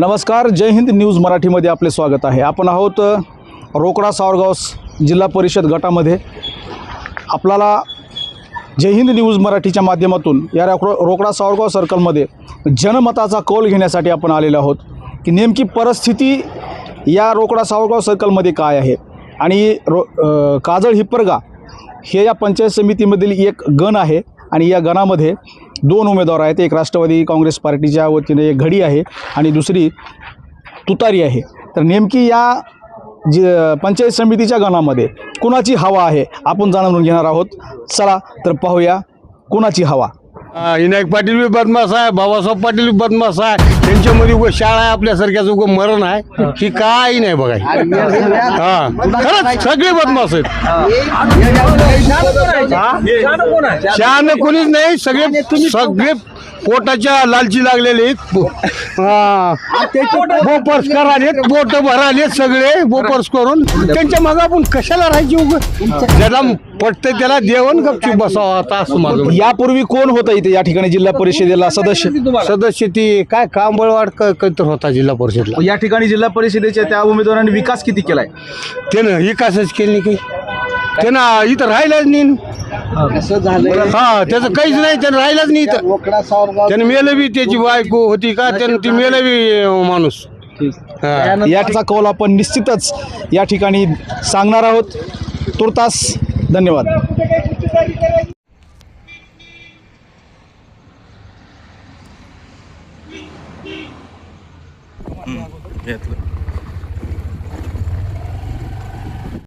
नमस्कार जय हिंद न्यूज मराठीमध्ये आपले स्वागत आहे. आपण आहोत रोकडा सावरगाव जिल्हा परिषद गटामध्ये. आपल्याला जय हिंद न्यूज मराठीच्या माध्यमातून या रोकडा रोकडा सावरगाव सर्कलमध्ये जनमताचा कौल घेण्यासाठी आपण आलेलो आहोत की नेमकी परिस्थिती या रोकडा सावरगाव सर्कलमध्ये काय आहे? आणि रो काजळ हिप्परगा हे या पंचायत समितीमधील एक गण आहे आणि या गणामध्ये दोन उमेदवार आहेत. एक राष्ट्रवादी काँग्रेस पार्टीच्या वतीने एक घडी आहे आणि दुसरी तुतारी आहे. तर नेमकी या जी पंचायत समितीच्या गणामध्ये कुणाची हवा आहे? आपण जाणून घेणार आहोत. चला तर पाहूया कुणाची हवा. विनायक पाटील बी बदमाश आहे बाबासाहेब पाटील बी बदमाश आहे. त्यांच्यामध्ये उगं शाळा आहे आपल्यासारख्याच उगं मरण आहे. ही काही नाही बघा हा खरंच सगळे बदमाश आहेत. शहाणं कोणीच नाही सगळे सगळे पोटाच्या लालची लागलेले आहेत. हा. बोपर्स कराले बोट भराले सगळे बोपर्स करून. त्यांच्या मग आपण कशाला राहायची उगं? ज्याला पटतंय त्याला देऊन गपचूप बसावं आता असं माझं. यापूर्वी कोण होतं इथे? या ठिकाणी जिल्हा परिषदेला सदस्य सदस्य ती काय कांबळवाड क- कधीतर होता जिल्हा परिषदला? या ठिकाणी जिल्हा परिषदेच्या त्या उमेदवारांनी विकास किती केलाय? त्यानं विकासच केली नाही काही. त्यानं इथं राहिलाच नाही. हा त्याचं काहीच नाही त्यानं राहिलाच नाही इथं. त्यानं मेलं बी त्याची बायको होती का? त्यानं ती मेलं बी अं, माणूस. हा. या ठिकाणचा कौल आपण निश्चितच या ठिकाणी सांगणार आहोत. तुर्तास धन्यवाद. घेतलं.